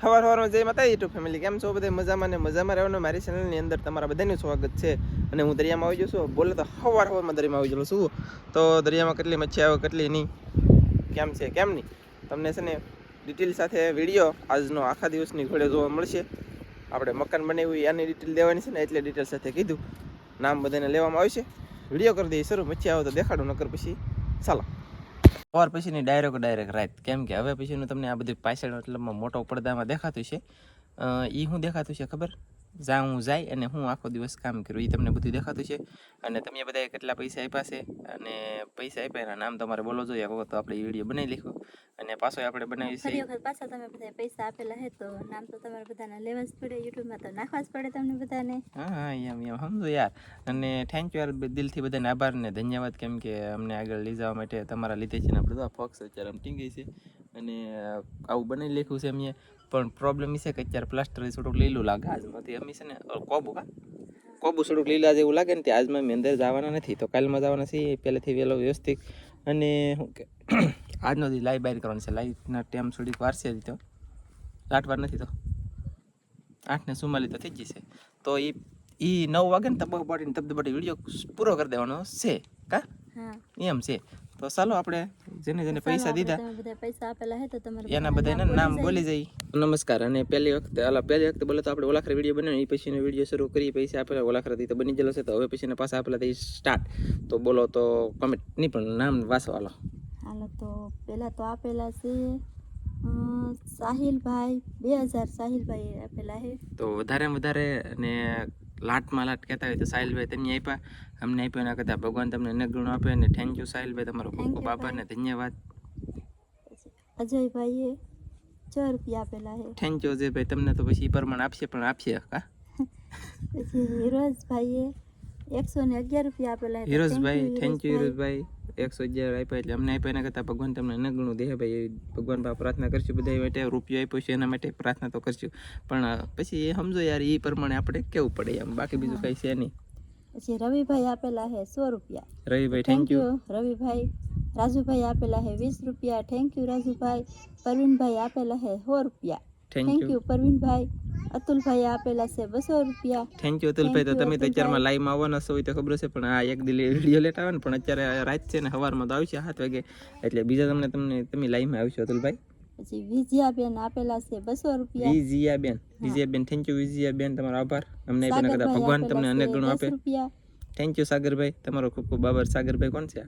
સવાર સવારમાં જય માતા યુટ્યુબ ફેમિલી કેમ છો બધા? મજામાં ને મજામાં રહેવાનું મારી ચેનલની અંદર તમારા બધાનું સ્વાગત છે. અને હું દરિયામાં આવી છું. બોલે તો સવાર સવારમાં દરિયામાં આવી જાઉં છું. તો દરિયામાં કેટલી મચ્છી આવે, કેટલી નહીં? કેમ છે, કેમ નહીં? તમને છે ને ડિટેલ સાથે વીડિયો આજનો આખા દિવસની ઘોડે જોવા મળશે. આપણે મકાન બનાવ્યું એની ડિટેલ દેવાની છે ને એટલે ડિટેલ સાથે કીધું. નામ બધાને લેવામાં આવશે. વીડિયો કરી દઈએ, શરૂ. મચ્છી આવે તો દેખાડું, નકર પછી. ચાલો. સવાર પછીની ડાયરેક્ટ ડાયરેક્ટ રાત. કેમ કે હવે પછીનું તમને આ બધું પાછળ મતલબમાં મોટો પડદામાં દેખાતું છે. એ શું દેખાતું છે, ખબર? જ્યાં હું જાય અને હું આખો દિવસ કામ કરું એ તમને બધું દેખાતું છે. અને તમે બધાએ કેટલા પૈસા આપ્યા છે? અને પૈસા આપ્યા એના નામ તમારે બોલો જોઈએ વખત તો આપણે વીડિયો બનાવી લખો અને પાછો આપણે બનાવી છે વખત પાછા તમે બધા પૈસા આપેલા હે તો નામ તો તમારે બધાને લેવા જ પડે યુટ્યુબમાં તો નાખવા જ પડે તમને બધાને. હા હા એમ એમ સમજો યાર. અને થેન્ક યુ યાર દિલથી બધાને આભાર ને ધન્યવાદ કેમ કે અમને આગળ લઈ જવા માટે તમારા લીધે છે ને આપણે તો ફોક્સ અત્યારે આમ ટીંગાઈ છે. અને આવું બનાવી લખ્યું છે અમે પણ પ્રોબ્લેમ એ છે કે અત્યારે પ્લાસ્ટર થોડુંક લીલું લાગે. આજમાંથી અમે છે ને કોબુ કા? કોબુ થોડુંક લીલા જેવું લાગે ને તે આજમાં અમે અંદર જવાના નથી. તો કાલમાં જવાના છીએ પહેલેથી વહેલો વ્યવસ્થિત. અને શું કે આજનો દી લાઈ બહાર કરવાનો છે. લાઈટના ટાઈમ થોડીક વાર છે હજી તો આઠ વાર નથી તો. આઠને સુમાલી તો થઈ જ જશે. તો એ એ નવ વાગે ને તબક પાડીને તબદબાટી વીડિયો પૂરો કરી દેવાનો છે કા? હા. એમ છે. તો ચાલો આપણે જેને જેને પૈસા દીધા બધા પૈસા આપેલા હે તો તમારે એના બધાના નામ બોલી જાય. નમસ્કાર અને પહેલી વખતે અલા પહેલી વખતે બોલે તો આપણે ઓલાખરે વીડિયો બનાવ્યો એ પછીનો વીડિયો શરૂ કરી પૈસા આપેલા ઓલાખરેથી તો બની ગયેલો છે તો હવે પછી પાછા આપેલા થઈ સ્ટાર્ટ તો બોલો તો કમેન્ટ નહીં પણ નામ વાંચો હાલો. હાલો તો પહેલાં તો આપેલા છે સાહિલભાઈ બે હજાર સાહિલભાઈ આપેલા છે તો વધારે વધારે અને લાટમાં લાટ કહેતા હોય તો સાહિલભાઈ તમે આપ્યા. અમને આપ્યો એના કરતાં ભગવાન તમને અનેક ગુણ આપે અને થેન્ક યુ સાહિલભાઈ તમારો ખૂબ ખૂબ આભાર ને ધન્યવાદ. અજયભાઈએ છ રૂપિયા આપેલા છે. થેન્ક યુ અજયભાઈ તમને તો પછી પ્રમાણ આપશે પણ આપશે હા પછી હિરોજભાઈએ એકસો ને અગિયાર રૂપિયા આપેલા હિરોજભાઈ થેન્ક યુ હિરોજભાઈ. એકસો અગિયાર આપ્યા એટલે અમને આપ્યા એના કરતાં ભગવાન તમને ન ગણું દે ભાઈ ભગવાન પાસે પ્રાર્થના કરશું બધા માટે રૂપિયો આપ્યો છે એના માટે પ્રાર્થના તો કરશું. પણ પછી એ સમજો યાર એ પ્રમાણે આપણે કેવું પડે એમ? બાકી બીજું કઈ છે નહીં. પછી રવિભાઈ આપેલા હે સો રૂપિયા. Ravibhai thank you Ravibhai. Rajubhai આપેલા હે વીસ રૂપિયા. Thank you Rajubhai. પરવીનભાઈ આપેલા હે સો રૂપિયા. થેન્ક યુ પરવીનભાઈ અતુલભાઈ આપેલા છે બસો રૂપિયા. થેન્ક યુ અતુલભાઈ. તો તમે તો અત્યારમાં લાઈવમાં આવવાના છો તો ખબર છે પણ આ એક દિલ્હી વીડિયો લેટ આવે ને પણ અત્યારે રાત છે ને સવારમાં તો આવશે સાત વાગે. એટલે બીજા તમને તમને તમે લાઈવમાં આવશો અતુલભાઈ. પછી વિજયાબેન આપેલા છે બસો રૂપિયા. વિજયાબેન. બેન વિજયા બેન થેન્ક યુ વિજયાબેન તમારો આભાર. અમને બેન કરતા ભગવાન તમને અનેક ગણો આપે. થેન્ક યુ સાગરભાઈ. તમારો ખૂબ ખૂબ આભાર. સાગરભાઈ કોણ છે?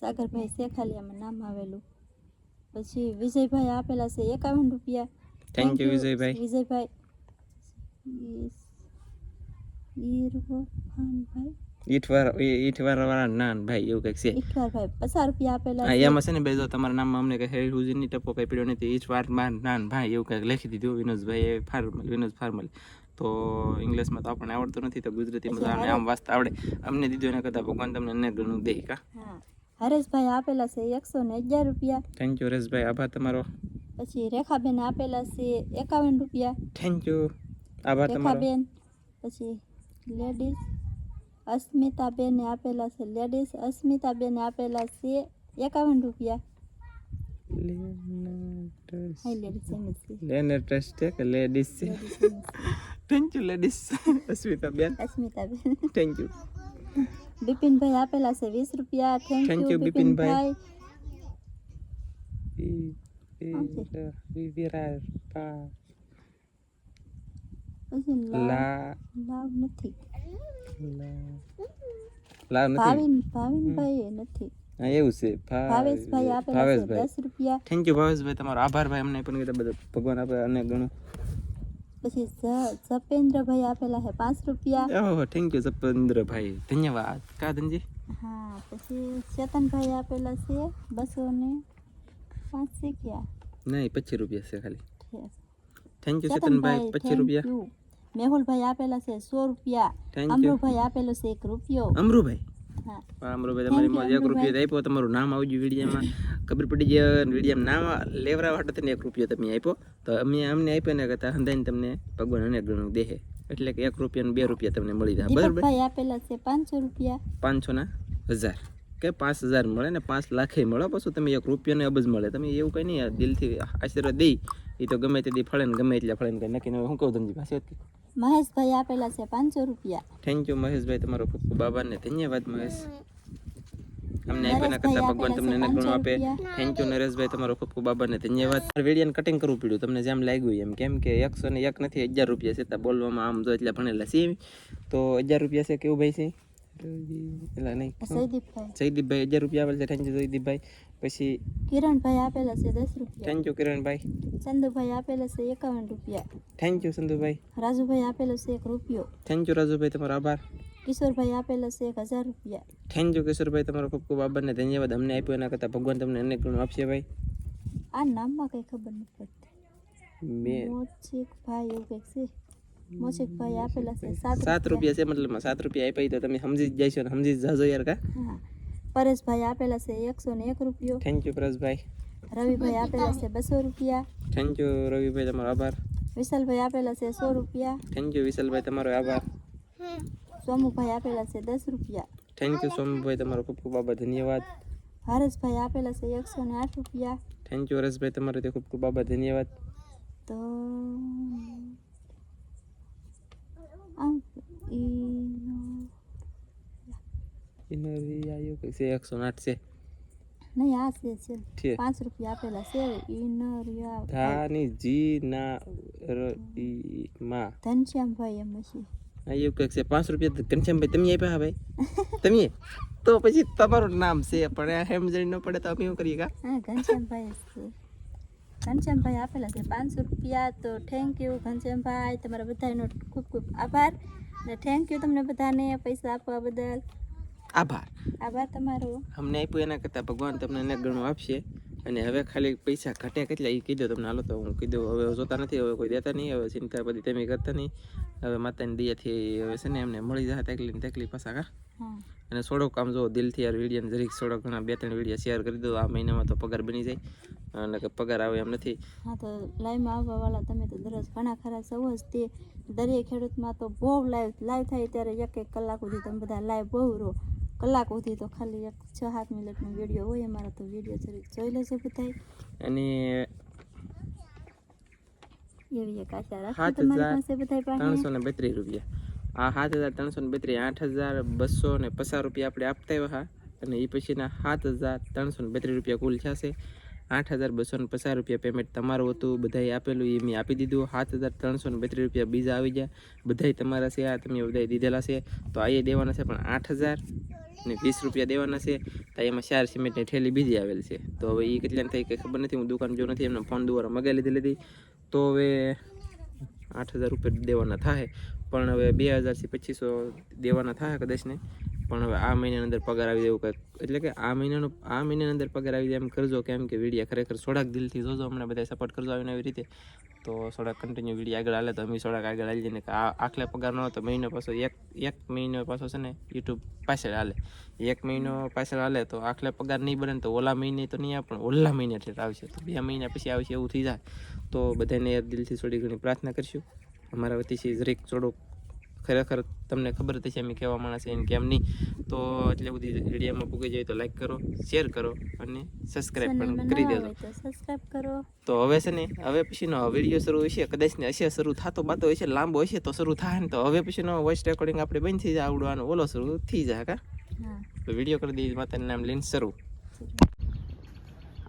સાગરભાઈ શેખાલિયામાં નામ આવેલું. પછી વિજયભાઈ આપેલા છે એકાવન રૂપિયા. થેન્ક યુ વિજયભાઈ વિજયભાઈ ઈઠવાર ઈઠવાર વાળા નાન ભાઈ એવું કંઈક છે. ઈઠવારભાઈ પચાસ રૂપિયા આપેલા હા એમાં છે ને ભાઈ જો તમારા નામમાં અમને કંઈ હુજીની ટપો કઈ પડ્યો નથી ઈઠવારમાં નાન ભાઈ એવું કંઈક લખી દીધું વિનોદભાઈ ફાર્મલ વિનોદ ફાર્મલ તો ઇંગ્લિશમાં તો આપણને આવડતું નથી તો ગુજરાતીમાં તો આમ વાંચતા આવડે. અમને દીધું એના કરતાં ભગવાન તમને અનેક ઘણું દે કા હરેશભાઈ આપેલા છે એકસો ને અગિયાર રૂપિયા. Thank you Hareshbhai. આભાર તમારો. પછી રેખાબેન આપેલા છે એકાવન રૂપિયા. થેન્ક યુ આભાર તમારો. રેખાબેન પછી લેડીઝ અસ્મિતાબેને આપેલા છે લેડીઝ અસ્મિતાબેને આપેલા છે એકાવન રૂપિયા. લેનર ટ્રસ્ટ છે. કે લેડીઝ છે. થેન્ક યુ લેડીઝ અસ્મિતા બેન અસ્મિતાબેન. થેન્ક યુ બિપિનભાઈ આપેલા છે વીસ રૂપિયા Thank થેન્ક you, યુ બિપિનભાઈ. બિપિનભાઈ વિરાર પછી લાવ લા લાવ નથી લાવ નથી ભાવિન ભાવિનભાઈ એ નથી હા એવું છે ભા- ભાવેશભાઈ આપેલા છે ભાવેશભાઈ દસ રૂપિયા થેન્ક યુ ભાવેશભાઈ તમારો આભાર ભાઈ અમને પણ કીધા બધા ભગવાન આપે અને ઘણું પછી જપેન્દ્રભાઈ આપેલા છે પાંચ રૂપિયા. ઓહો થેન્ક યુ જપેન્દ્રભાઈ ધન્યવાદ. કા ધનજી હા પછી ચેતનભાઈ આપેલા છે બસો ને પાંચ શીખ્યા નહીં પચીસ રૂપિયા છે ખાલી. થેન્ક યુ ચેતનભાઈ પચીસ રૂપિયા. મેહુલભાઈ આપેલા છે સો રૂપિયા. અમરુભાઈ આપેલો છે એક રૂપિયો. અમરુભાઈ અમરુભાઈ તમારી એક. રૂપિયો આપ્યો તમારું નામ આવજો વિડીયામાં. ખબર પડી જાય વિડીયામાં નામ લેવરા વાટો તને એક રૂપિયો તમે આપ્યો. તો અમે અમને આપ્યો ને કરતા હંધાઈને તમને ભગવાન અનેક ગણું દેહે. એટલે કે એક રૂપિયા બે રૂપિયા તમને મળી જાય. બરાબર? આપેલા છે પાંચસો રૂપિયા. પાંચસો ના હજાર. કે પાંચ હજાર મળે ને પાંચ લાખે મળે. પછી તમે એક રૂપિયાને અબજ મળે. તમે એવું કંઈ નહીં દિલથી આશીર્વાદ દઈ. એ તો ગમે તે દી ફળે ને ગમે એટલે ફળે ને કંઈ નક્કી ન હું કહું તમને પાસે મહેશભાઈ આપેલા છે પાંચસો રૂપિયા. થેન્ક યુ મહેશભાઈ તમારો ખૂબ ખૂબ આભાર ને ધન્યવાદ મહેશ. અમને આપ્યાના કરતા ભગવાન તમને એને ઘણું આપે. થેન્ક યુ નરેશભાઈ તમારો ખૂબ ખૂબ આભાર ને ધન્યવાદ. વિડીયોને કટિંગ કરવું પડ્યું તમને જેમ લાગ્યું એમ. કેમ કે એકસો ને એક નથી હજાર રૂપિયા છે ત્યાં બોલવામાં આમ જો એટલે ભણેલા છે તો હજાર રૂપિયા છે કેવું ભાઈ છે? એટલે નહીં. જયદીપભાઈ હજાર રૂપિયા આવેલ છે થેન્ક યુ જયદીપભાઈ પછી કિરણભાઈ આપેલા છે દસ રૂપિયા. Thank you Kiranbhai. ચંદુભાઈ આપેલા છે એકાવન રૂપિયા. Thank you Chandubhai. રાજુભાઈ આપેલો છે એક રૂપિયો. થેન્ક યુ રાજુભાઈ તમારો આભાર. કિશોરભાઈ આપેલા છે એક હજાર રૂપિયા. થેન્ક યુ કિશોરભાઈ તમારો ખૂબ ખૂબ આભારને ધન્યવાદ અમને આપ્યો. એના કરતાં ભગવાન તમને અનેક ગણું આપશે ભાઈ. આ નામમાં કંઈ ખબર નથી પડતી. મેં મોચિકભાઈ એવું કંઈક છે. મોચિકભાઈ આપેલા છે સાત રૂપિયા. છે મતલબ સાત રૂપિયા આપ્યા તો તમે સમજી જ જઈશો સમજી જ જાજો યાર કા. હા. પરેશભાઈ આપેલા છે એકસો ને એક રૂપિયો. થેન્ક યુ પરેશભાઈ. રવિભાઈ આપેલા છે બસો રૂપિયા. થેન્ક યુ રવિભાઈ તમારો આભાર. વિશાલભાઈ આપેલા છે સો રૂપિયા. થેન્ક યુ વિશાલભાઈ તમારો આભાર. સોમુભાઈ આપેલા છે દસ રૂપિયા. થેન્ક યુ સોમુભાઈ તમારો ખૂબ ખૂબ આભાર. ધન્યવાદ. હરેશભાઈ આપેલા છે એકસો ને આઠ રૂપિયા. થેન્ક યુ હરેશભાઈ તમારો ખૂબ ખૂબ આભાર. ધન્યવાદ. તો આમ ઇનરી આવ્યો કે છે એકસો આઠ છે નહીં આ છે છે પાંચ રૂપિયા આપેલા છે ઈનરિયા ધાની જી ના ઈ માં ઘનશ્યામભાઈ એમ છે એવું કંઈક છે પાંચ રૂપિયા ઘનશ્યામભાઈ તમે આપ્યા ભાઈ તમે તો પછી તમારું નામ છે પણ એમ હેમજણી ન પડે તો અમે શું કરીએ કા હા ઘનશ્યામભાઈ ઘનશ્યામભાઈ આપેલા છે પાંચસો રૂપિયા તો થેન્ક યુ ઘનશ્યામભાઈ તમારા બધાનો ખૂબ ખૂબ આભાર અને થેન્ક યુ તમને બધાને પૈસા આપવા બદલ આભાર. આભાર તમારો. અમને આપ્યું એના કરતાં ભગવાન તમને અનેક ગણું આપશે. અને હવે ખાલી પૈસા ઘટે કેટલા એ કીધું તમને હાલો તો હું કીધું હવે જોતા નથી હવે કોઈ દેતા નહીં હવે ચિંતા બધી તમે કરતા નહીં. હવે માતાની દયાથી હવે છે ને એમને મળી જાય તકલીફ તકલીફ તકલી પાછા કા અને થોડોક કામ જો દિલથી યાર વીડિયો જરીક થોડોક ઘણા બે ત્રણ વીડિયો શેર કરી દો આ મહિનામાં તો પગાર બની જાય. અને કે પગાર આવે એમ નથી. હા તો લાઈવમાં આવવા વાળા તમે તો દરરોજ ઘણા ખરા સૌ જ તે દરેક ખેડૂતમાં તો બહુ લાઈવ લાઈવ થાય ત્યારે એક એક કલાક સુધી તમે બધા લાઈવ બહુ રહો. કલાક સુધી તો ખાલી એક છ સાત મિનિટનો વીડિયો હોય અમારો તો વીડિયો જરીક જોઈ લેજો બધાય. અને એવી એક આશા રાખું તમારી પાસે બધાય પાસે. ત્રણસો ને બત્રીસ રૂપિયા. આ સાત હજાર ત્રણસો ને બત્રીસ આઠ હજાર બસો ને પચાસ રૂપિયા આપણે આપતા આવ્યા હા. અને એ પછીના સાત હજાર ત્રણસો ને બત્રીસ રૂપિયા કુલ થશે. આઠ હજાર બસો ને પચાસ રૂપિયા પેમેન્ટ તમારું હતું બધાએ આપેલું એ મેં આપી દીધું. સાત હજાર ત્રણસો ને બત્રીસ રૂપિયા બીજા આવી ગયા. બધાય તમારા છે આ તમે બધાએ દીધેલા છે. તો આ દેવાના છે પણ આઠ હજાર ને વીસ રૂપિયા દેવાના છે, તો એમાં ચાર સિમેન્ટની થેલી બીજી આવેલ છે. તો હવે એ કેટલાને થઈ કંઈ ખબર નથી, હું દુકાન જો નથી, એમને ફોન દ્વારા મગાવી લીધી લીધી. તો હવે આઠ હજાર રૂપિયા દેવાના થાય, પણ હવે બે હજારથી પચીસો દેવાના થાય કદાચ ને. પણ હવે આ મહિનાની અંદર પગાર આવી દેવું એવું કંઈક. એટલે કે આ મહિનાનો આ મહિનાની અંદર પગાર આવી જાય એમ કરજો, કેમ કે વિડીયા ખરેખર થોડાક દિલથી જોજો અમને બધા સપોર્ટ કરજો આવીને આવી રીતે. તો થોડાક કન્ટિન્યુ વીડિયો આગળ હાલે, તો અમે થોડાક આગળ હાલી જઈને આ આખલે પગાર ન તો મહિનો પાછો એક એક મહિનો પાછો છે ને યુટ્યુબ પાછળ હાલે. એક મહિનો પાછળ હાલે તો આખલે પગાર નહીં બને તો ઓલા મહિને તો નહીં આવે, પણ ઓલા મહિને એટલે આવશે. તો બે મહિના પછી આવશે એવું થઈ જાય. તો બધાને દિલથી થોડી ઘણી પ્રાર્થના કરશું. અમારા વતીથી જરીક થોડુંક ખરેખર તમને ખબર હતી છે અમે કેવા માણસ એને કેમ નહીં. તો એટલે બધી વિડીયોમાં પૂગી જાય તો લાઈક કરો શેર કરો અને સબસ્ક્રાઈબ પણ કરી દેજો. સબસ્ક્રાઈબ કરો. તો હવે છે ને હવે પછીનો વીડિયો શરૂ હશે કદાચ ને હશે શરૂ થતો બાતો હશે લાંબો હશે તો શરૂ થાય ને તો હવે પછીનો વોઇસ રેકોર્ડિંગ આપણે બંધ થઈ જાય આવડવાનો ઓલો શરૂ થઈ જાય કા? તો વીડિયો કરી દઈએ માતાનું નામ લઈને શરૂ.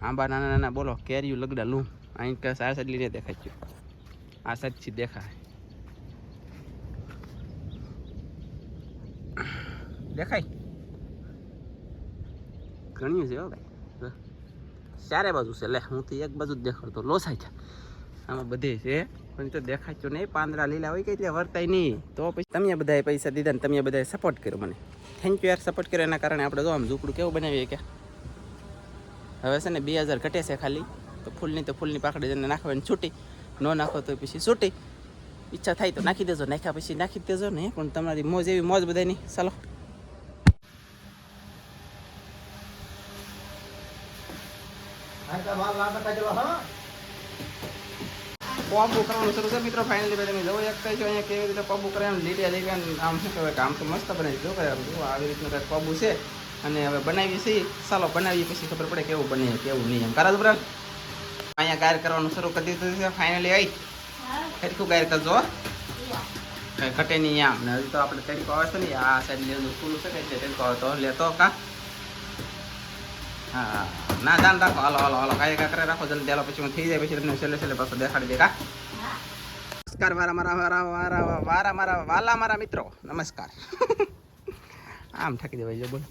આંબા નાના નાના બોલો કેરીયું લગડા લૂં અહીં કાંઈ સાર સાઈડ લઈને દેખાય આ સાચી દેખાય. દેખાય? ઘણી છે હો ભાઈ. ચારે બાજુ છે. લે, હું તો એક બાજુ જ દેખાડતો. લોસાય છે આમાં બધે છે. પણ તો દેખાય નહીં. પાંદરા લીલા હોય કે એટલે વર્તાય નહીં. તો પછી તમે બધાએ પૈસા દીધા ને તમે બધાએ સપોર્ટ કર્યો મને. થેન્ક યુ યાર સપોર્ટ કર્યો. એના કારણે આપણે જો આમ ઝૂકડું કેવું બનાવીએ કે. હવે છે ને બે હજાર ઘટે છે ખાલી. તો ફૂલની તો ફૂલની પાકડી જઈને નાખવાની છૂટી. ન નાખો તો પછી છૂટી. ઈચ્છા થાય તો નાખી દેજો. નાખ્યા પછી નાખી દેજો ને. પણ તમારી મોજ એવી મોજ બધાની. ચાલો. પબુ કરવાનું શરૂ છે મિત્રો ફાઇનલી ભાઈ જવો એક કહી છો, અહીંયા કેવી રીતે પબુ કરે, એમ લીલિયા લીલિયા આમ શું કહેવાય કે આમ તો મસ્ત બનાવી જો કરે આવી રીતનું કંઈક પબુ છે. અને હવે બનાવી છે ચાલો બનાવીએ પછી ખબર પડે કેવું બને, કેવું નહીં, એમ. કરા બરાબર અહીંયા ગાયર કરવાનું શરૂ કરી દીધું છે ફાઇનલી આવી. સરખું ગાયર કરજો કંઈ ઘટે નહીં આમ. ને હજી તો આપણે તડકો આવે છે ને, આ સાઈડ લેવાનું ખુલ્લું છે, એટલે તડકો આવે તો લેતો કા. હા. ના ધ્યાન રાખો. હાલો હાલો હાલો. કાંઈ કાંકરે રાખો જલ્દી હાલો પછી હું થઈ જાય પછી તમને છેલ્લે છેલ્લે પાછો દેખાડી દે કા? નમસ્કાર વારા મારા વારા વારા વારા મારા વાલા મારા મિત્રો. નમસ્કાર. આમ ઠકી દેવાય જો બોલ.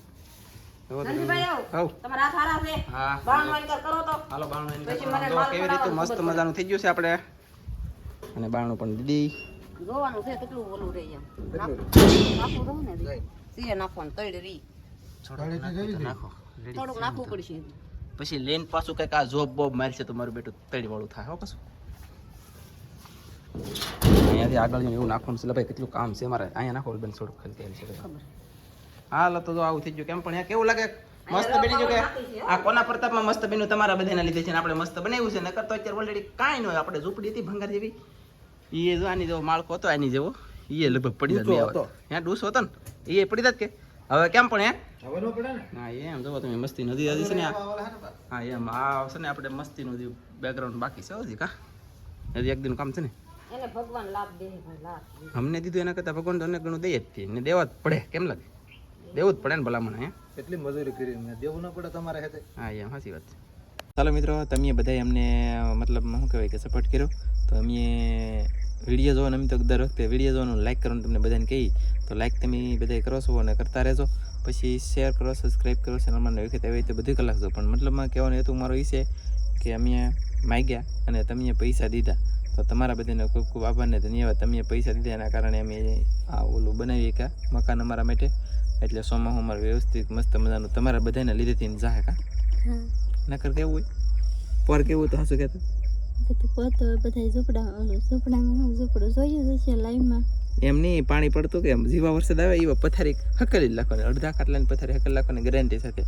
કેવી રીતે મસ્ત મજાનું થઈ ગયું છે આપણે. અને બાણું પણ દીદી. જોવાનું છે કેટલું ઓલું રહી એમ. નાખવું રહું ને રી. સીએ નાખવાનું તળી રી થોડુંક નાખવું પડશે. પછી લેન પાછું કંઈક આ જોબ બોબ મારશે તો મારું બેટું તળી વાળું થાય. હો પાછું. અહીંયાથી આગળ એવું નાખવાનું છે. ભાઈ કેટલું કામ છે મારે. અહીંયા નાખો બેન થોડુંક ખાલી તેલ છે. હાલ તો આવું થઈ ગયું. કેમ પણ અહીંયા કેવું લાગે? મસ્ત બની ગયું કે? આ કોના પ્રતાપમાં મસ્ત બન્યું? તમારા બધાના લીધે છે ને આપણે મસ્ત બનાવ્યું છે. નકર તો અત્યારે ઓલરેડી કાંઈ ન હોય. આપણે ઝૂંપડી હતી ભંગાર જેવી. એ જો આની જેવો માળખો હતો આની જેવો. એ લગભગ પડી જાય ત્યાં ડૂસ હતો ને? એ પડી જાત કે? હવે કેમ પણ હે? હા એમ. જો તમે મસ્તી નદી હતી છે ને હા એમ. આ આવશે ને આપણે મસ્તી નદી બેકગ્રાઉન્ડ બાકી છે હજી કા? હજી એક દિન કામ છે ને? એને ભગવાન લાભ દે લાભ અમને દીધું એના કરતાં ભગવાન તો ઘણું ગણું દે જ ને દેવા જ પડે કેમ લાગે? દેવું જ પડે ને ભલામણ હે? એટલી મજૂરી કરી મેં દેવું ન પડે તમારે હાથે. હા એમ. સાચી વાત છે. ચાલો મિત્રો તમે બધાએ અમને મતલબ શું કહેવાય કે સપોર્ટ કર્યો? તો અમે વીડિયો જોવાનું અમે તો દર વખતે વીડિયો જોવાનું લાઈક કરવાનું તમને બધાને કહી. તો લાઈક તમે બધાએ કરો છો અને કરતા રહેજો. પછી શેર કરો સબસ્ક્રાઈબ કરો ચેનલમાં નવી વખત આવી તો બધી કલાક જો. પણ મતલબમાં કહેવાનું હેતુ મારો એ છે કે અમે માગ્યા અને તમે પૈસા દીધા. તો તમારા બધાને ખૂબ ખૂબ આભારને ધન્યવાદ. તમે પૈસા દીધા એના કારણે અમે આ ઓલું બનાવી કે મકાન અમારા માટે. એટલે સોમાં અમારે વ્યવસ્થિત મસ્ત મજાનું તમારા બધાને લીધેથી જાહે કા હા. નકર કેવું હોય? પર કેવું તો હાસું કહેતો? પોતો બધા ઝૂંપડા ઓલું ઝૂંપડામાં ઝૂંપડું જોયું જ લાઈવમાં એમ નહીં, પાણી પડતું કે જીવા વરસાદ આવે એવા પથારી હકલી જ રાખવાની અડધા ખાટલાની પથારી હકલી રાખવાની ગેરંટી સાથે.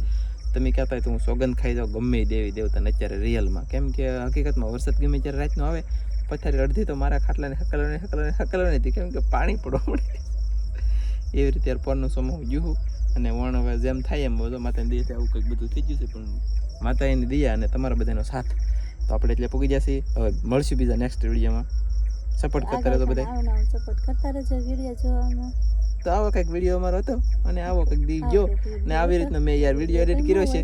તમે કહેતા તો હું સોગંદ ખાઈ જાઉં, ગમે દેવી દેવતાને અત્યારે રિયલમાં. કેમ કે હકીકતમાં વરસાદ ગમે ત્યારે રાતનો આવે, પથારી અડધી તો મારા ખાટલાને હકલવાની હકલવાની હકલવાની હતી. કેમ કે પાણી પડવા મળે એવી રીતે પરનું સમૂહ ગયું અને વણ હવે જેમ થાય એમ બધો. માતાની દયા આવું કંઈક બધું થઈ ગયું છે, પણ માતાની દયા અને તમારા બધાનો સાથ. તો આપણે એટલે પૂગી જશે. હવે મળશું બીજા નેક્સ્ટ વિડીયોમાં. સપોર્ટ કરતા રહેજો બધા આવો સપોર્ટ કરતા રહેજો વીડિયો જોવામાં. તો આવો કંઈક વીડિયો અમારો હતો અને આવો કંઈક દી ગયો ને આવી રીતના મેં યાર વીડિયો એડિટ કર્યો છે.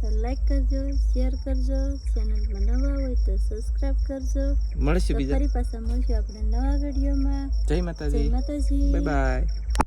તો લાઈક કરજો શેર કરજો ચેનલમાં નવા હોય તો સબસ્ક્રાઇબ કરજો. મળશું બીજા. ફરી પાછા મળશું આપણે નવા વિડીયોમાં જય જય માતાજી. માતાજી. Bye bye